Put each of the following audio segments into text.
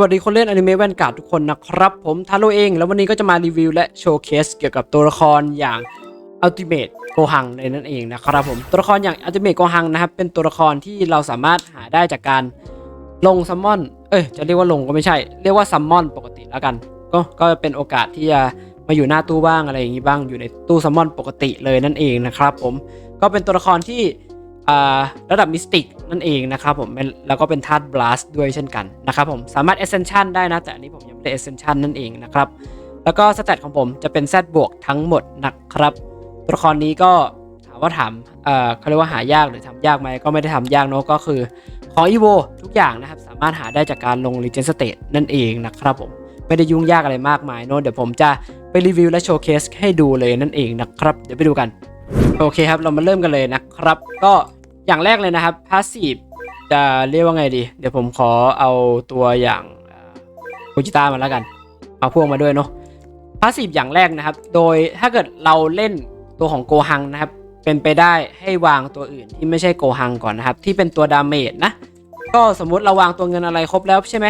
วัสดีคนเล่นอนิเมะแวนการ์ดทุกคนนะครับ ผมทาโร่เอง แล้ววันนี้ก็จะมารีวิวและโชว์เคสเกี่ยวกับตัวละครอย่างอัลติเม e โกหังในนั่นเองนะครับผมตัวละครอย่างอัลติเม e โกหังนะครับเป็นตัวละครที่เราสามารถหาได้จากการลงซัมมอนเอ้ยจะเรียกว่าลงก็ไม่ใช่ เรียกว่าซัมมอนปกติแล้วกัน ก็ก็เป็นโอกาสที่จะมาอยู่หน้าตู้บ้างอะไรอย่างนี้บ้างอยู่ในตู้ซัมมอนปกติเลยนั่นเองนะครับผมก็เป็นตัวละครที่ ระดับมิสติกนั่นเองนะครับผมแล้วก็เป็นธาตุบลัสด้วยเช่นกันนะครับผมสามารถ Ascension ได้นะ แต่อันนี้ผมยังไม่ได้ Ascension นั่นเองนะครับ แล้วก็สเตตของผมจะเป็น Z บวกทั้งหมดนะครับ ตัวละครนี้ก็ถามว่าถามเอ่อเขาเรียกว่าหายากหรือทำยากไหมก็ไม่ได้ทำยากเนอะก็คือของ EVO ทุกอย่างนะครับ สามารถหาได้จากการลง Legend State นั่นเองนะครับผมไม่ได้ยุ่งยากอะไรมากมายเนอะเดี๋ยวผมจะไปรีวิวและโชว์เคสให้ดูเลยนั่นเองนะครับ เดี๋ยวไปดูกัน โอเคครับ เรามาเริ่มกันเลยนะครับ ก็ อย่างแรกเลยนะครับพาสซีฟจะเรียกว่าไงดี เดี๋ยวผมขอเอาตัวอย่างโคจิต้ามาแล้วกัน เอาพ่วกมาด้วยเนาะพาสซีฟอย่างแรกนะครับ โดยถ้าเกิดเราเล่นตัวของโกฮังนะครับ เป็นไปได้ให้วางตัวอื่นที่ไม่ใช่โกฮังก่อนนะครับ ที่เป็นตัวดาเมจนะ ก็สมมุติเราวางตัวเงินอะไรครบแล้วใช่ไหม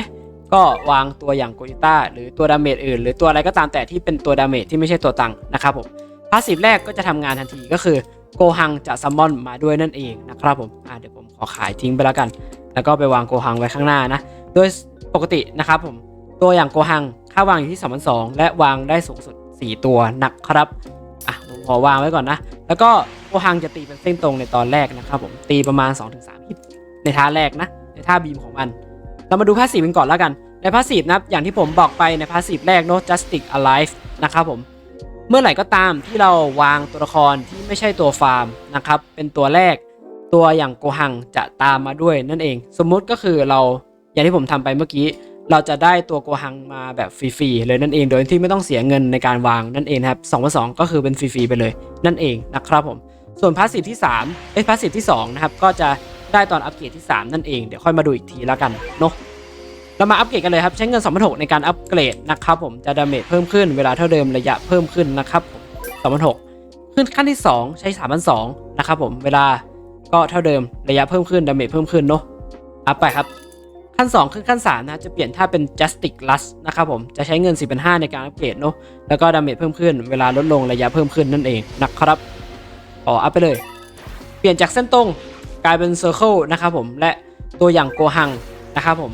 ก็วางตัวอย่างโกจิต้าหรือตัวดาเมจอื่น หรือตัวอะไรก็ตามแต่ที่เป็นตัวดาเมจที่ไม่ใช่ตัวตังค์นะครับผมพาสซีฟแรกก็จะทำงานทันทีก็คือ โกหังจะซัมมอนมาด้วยนั่นเองนะครับผมอ่าเดี๋ยวผมขอขายทิ้งไปแล้วกัน แล้วก็ไปวางโกหังไว้ข้างหน้านะ โดยปกตินะครับผมตัวอย่างโกหังค่าวางอยู่ที่2 2 0 0และวางได้สูงสุด 4 ตัวนะครับอะผมขอวางไว้ก่อนนะ แล้วก็โกหังจะตีเป็นเส้นตรงในตอนแรกนะครับผมตีประมาณ 2-3ฮิตในท่าแรกนะ ในท่าบีมของมันเรามาดูพาสซีฟกันก่อนแล้วกันในพาสซีฟนะอย่างที่ผมบอกไปในพาสซีฟแรกเนาะ Justice Alive นะครับผม เมื่อไหร่ก็ตามที่เราวางตัวละครที่ไม่ใช่ตัวฟาร์มนะครับเป็นตัวแรก ตัวอย่างโกหังจะตามมาด้วยนั่นเอง สมมุติก็คือเราอย่างที่ผมทำไปเมื่อกี้ เราจะได้ตัวโกหังมาแบบฟรีๆเลยนั่นเอง โดยที่ไม่ต้องเสียเงินในการวางนั่นเองครับสองสองก็คือเป็นฟรีๆไปเลยนั่นเองนะครับผมส่วนพาสซีฟที่3เอ้ยพาสซีฟที่2นะครับก็จะได้ตอนอัปเกรดที่ 3 นั่นเอง เดี๋ยวค่อยมาดูอีกทีแล้วกันเนาะ เรามาอัปเกรดกันเลยครับ ใช้เงิน2,600ในการอัปเกรดนะครับผมจะดาเมจเพิ่มขึ้นเวลาเท่าเดิมระยะเพิ่มขึ้นนะครับผม2,600ขึ้นขั้นที่ 2 ใช้3,200นะครับผมเวลาก็เท่าเดิมระยะเพิ่มขึ้นดาเมจเพิ่มขึ้นเนาะอัพไปครับ ขั้น 2 ขึ้นขั้น3นะจะเปลี่ยนถ้าเป็น Justice Lust นะครับผมจะใช้เงิน 4,500ในการอัปเกรดเนาะแล้วก็ดาเมจเพิ่มขึ้นเวลาลดลงระยะเพิ่มขึ้นนั่นเองนะครับขออัพไปเลย เปลี่ยนจากเส้นตรงกลายเป็น Circle นะครับผมและตัวอย่างโกหังนะครับผม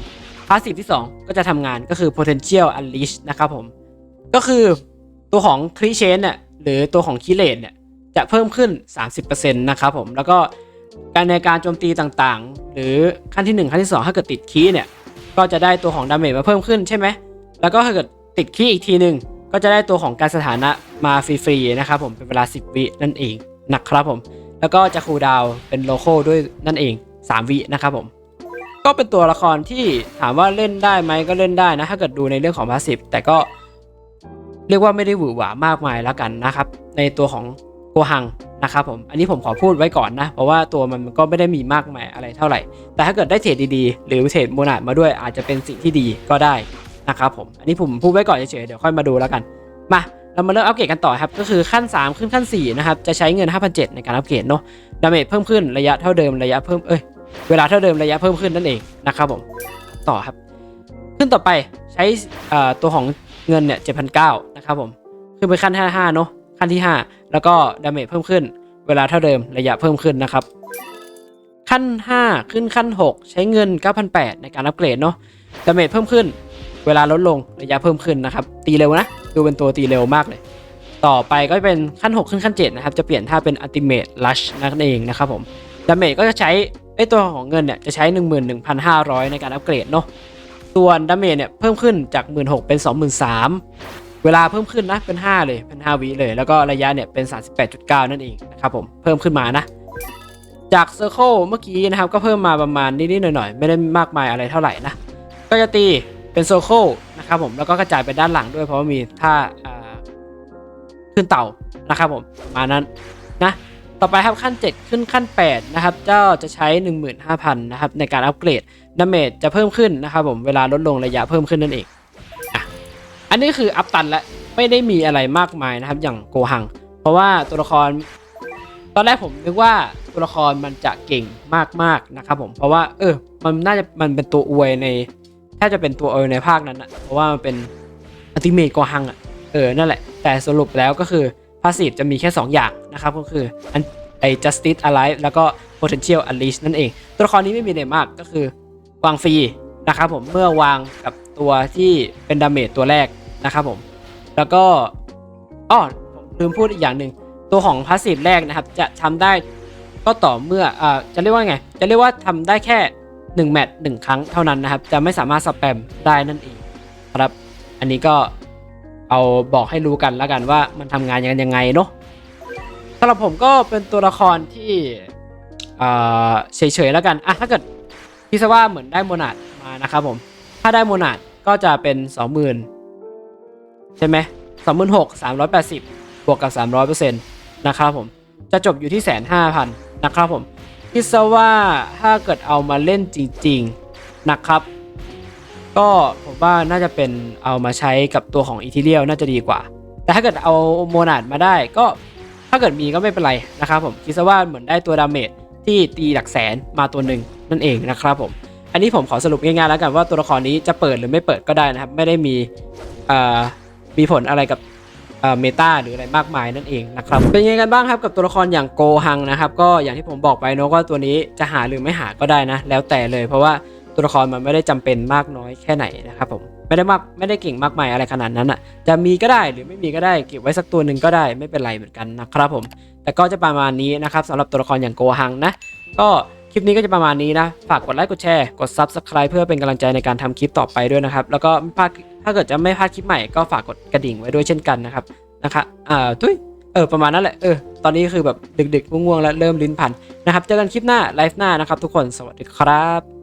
พาสซีฟที่ 2 ก็จะทำงานก็คือ potential unleash นะครับผม ก็คือตัวของครีเชนเนี่ยหรือตัวของคิเลนเนี่ยจะเพิ่มขึ้น 30%นะครับผม แล้วก็การในการโจมตีต่างๆ หรือขั้นที่ 1 ขั้นที่ 2 ถ้าเกิดติดคีย์เนี่ยก็จะได้ตัวของดาเมจมาเพิ่มขึ้นใช่ไหม แล้วก็ถ้าเกิดติดคีย์อีกทีหนึ่งก็จะได้ตัวของการสถานะมาฟรีๆนะครับผมเป็นเวลา 10 วินั่นเองนะครับผม แล้วก็จะคูลดาวเป็นโลโก้ด้วยนั่นเอง 3 วินะครับผม ก็เป็นตัวละครที่ถามว่าเล่นได้ไหมก็เล่นได้นะ ถ้าเกิดดูในเรื่องของพาสซีฟแต่ก็เรียกว่าไม่ได้หวือหวามากมายแล้วกันนะครับ ในตัวของโกหังนะครับผมอันนี้ผมขอพูดไว้ก่อนนะ เพราะว่าตัวมันก็ไม่ได้มีมากมายอะไรเท่าไหร่ แต่ถ้าเกิดได้เทรดดีๆ หรือเทรดโมนาดมาด้วยอาจจะเป็นสิ่งที่ดีก็ได้นะครับผมอันนี้ผมพูดไว้ก่อนเฉยๆเดี๋ยวค่อยมาดูแล้วกันมาเรามาเริ่มอัปเกรดกันต่อครับ ก็คือขั้น 3 ขึ้นขั้น 4 นะครับ จะใช้เงิน 5,700 ในการอัปเกรดเนาะดาเมจเพิ่มขึ้นระยะเท่าเดิมระยะเพิ่มเอ้ย เวลาเท่าเดิมระยะเพิ่มขึ้นนั่นเองนะครับผมต่อครับ ขึ้นต่อไปใช้ตัวของเงินเนี่ย7,900นเก้านะครับผมขึ้นไปขั้นที่5เนาะขั้นที่5แล้วก็ดาเมจเพิ่มขึ้น เวลาเท่าเดิมระยะเพิ่มขึ้นนะครับ ขั้น5ขึ้นขั้น6ใช้เงิน9,800ในการอัปเกรดเนาะดาเมจเพิ่มขึ้น เวลาลดลงระยะเพิ่มขึ้นนะครับ ตีเร็วนะดูเป็นตัวตีเร็วมากเลย ต่อไปก็เป็นขั้น 6 ขึ้นขั้น 7 นะครับ จะเปลี่ยนท่าเป็น Ultimate Rush นั่นเองนะครับผมดาเมจก็จะใช้ ไอตัวของเงินเนี่ยจะใช้ 11,500 ในการอัปเกรดเนาะส่วนดาเมจเนี่ยเพิ่มขึ้นจาก 16,000เป็น 23,000 เวลาเพิ่มขึ้นนะเป็น 5 เลยเป็น5วิเลย แล้วก็ระยะเนี่ยเป็น 38.9 นั่นเองนะครับผมเพิ่มขึ้นมานะ จากเซอร์เคิลเมื่อกี้นะครับก็เพิ่มมาประมาณนิดๆหน่อยๆ ไม่ได้มากมายอะไรเท่าไหร่นะ ก็จะตีเป็นโซอร์เคิลนะครับผมแล้วก็กระจายไปด้านหลังด้วยเพราะว่ามีท่าขึ้นเต่านะครับผมมานั้นนะ ต่อไปครับขั้น 7 ขึ้นขั้น 8 นะครับเจ้าจะใช้ 15,000 นะครับในการอัปเกรดดาเมจจะเพิ่มขึ้นนะครับผมเวลาลดลงระยะเพิ่มขึ้นนั่นเองอะอันนี้คืออัพตันและไม่ได้มีอะไรมากมายนะครับอย่างโกหัง เพราะว่าตัวละคร ตอนแรกผมนึกว่าตัวละครมันจะเก่งมากๆนะครับผมเพราะว่าเออมันน่าจะมันเป็นตัวอวยในแทบจะเป็นตัวเออในภาคนั้นอะเพราะว่ามันเป็นอัติเมตโกหังอะเออนั่นแหละ แต่สรุปแล้วก็คือ พาสซีฟจะมีแค่ 2 อย่างนะครับก็คืออันไอ justice alive แล้วก็ potential unleash นั่นเอง ตัวละครนี้ไม่มีอะไรมากก็คือวางฟรีนะครับผมเมื่อวางกับตัวที่เป็นดาเมจตัวแรกนะครับผมแล้วก็อ้อผมลืมพูดอีกอย่างหนึ่งตัวของพาสซีฟแรกนะครับจะทำได้ก็ต่อเมื่ออ่าจะเรียกว่าไง จะเรียกว่าทำได้แค่1แมตช์หนึ่งครั้งเท่านั้นนะครับ จะไม่สามารถสแปมได้นั่นเองครับ อันนี้ก็ เอาบอกให้รู้กันแล้วกันว่ามันทำงานยังยังไงเนาะสำหรับผมก็เป็นตัวละครที่เฉยๆแล้วกันอะถ้าเกิดพิศว่าเหมือนได้โมนาดมานะครับผม ถ้าได้โมนาดก็จะเป็น20,000ใช่ไหมสองหมื่นหกสามร้อยแปดสิบบวกกับสามร้อยเปอร์เซ็นต์นะครับผม จะจบอยู่ที่แสนห้าพันนะครับผมคิดซะว่าถ้าเกิดเอามาเล่นจริง ๆ นะครับ ก็ผมว่าน่าจะเป็นเอามาใช้กับตัวของอีทีเรียลน่าจะดีกว่า แต่ถ้าเกิดเอาโมนาดมาได้ก็ถ้าเกิดมีก็ไม่เป็นไรนะครับผมคิดซะว่าเหมือนได้ตัวดาเมจที่ตีหลักแสนมาตัวหนึ่งนั่นเองนะครับผมอันนี้ผมขอสรุปง่ายๆแล้วกันว่าตัวละครนี้จะเปิดหรือไม่เปิดก็ได้นะครับ ไม่ได้มีมีผลอะไรกับเมตาหรืออะไรมากมายนั่นเองนะครับเป็นยังไงกันบ้างครับกับตัวละครอย่างโกฮังนะครับก็อย่างที่ผมบอกไปเนอะว่าตัวนี้จะหาหรือไม่หาก็ได้นะ แล้วแต่เลยเพราะว่า ตัวละครมันไม่ได้จำเป็นมากน้อยแค่ไหนนะครับผมไม่ได้มากไม่ได้เก่งมากมายอะไรขนาดนั้นอะจะมีก็ได้หรือไม่มีก็ได้เก็บไว้สักตัวหนึ่งก็ได้ไม่เป็นไรเหมือนกันนะครับผม แต่ก็จะประมาณนี้นะครับสำหรับตัวละครอย่างโกฮังนะ ก็คลิปนี้ก็จะประมาณนี้นะ ฝากกดไลค์กดแชร์กด Subscribe เพื่อเป็นกำลังใจในการทำคลิปต่อไปด้วยนะครับ แล้วก็พลาดถ้าเกิดจะไม่พลาดคลิปใหม่ก็ฝากกดกระดิ่งไว้ด้วยเช่นกันนะครับนะคะอ่าทุยเออประมาณนั้นแหละเออตอนนี้คือแบบดึกๆง่วงๆแล้วเริ่มลิ้นพันนะครับเจอกันคลิปหน้าไลฟ์หน้านะครับทุกคนสวัสดีครับ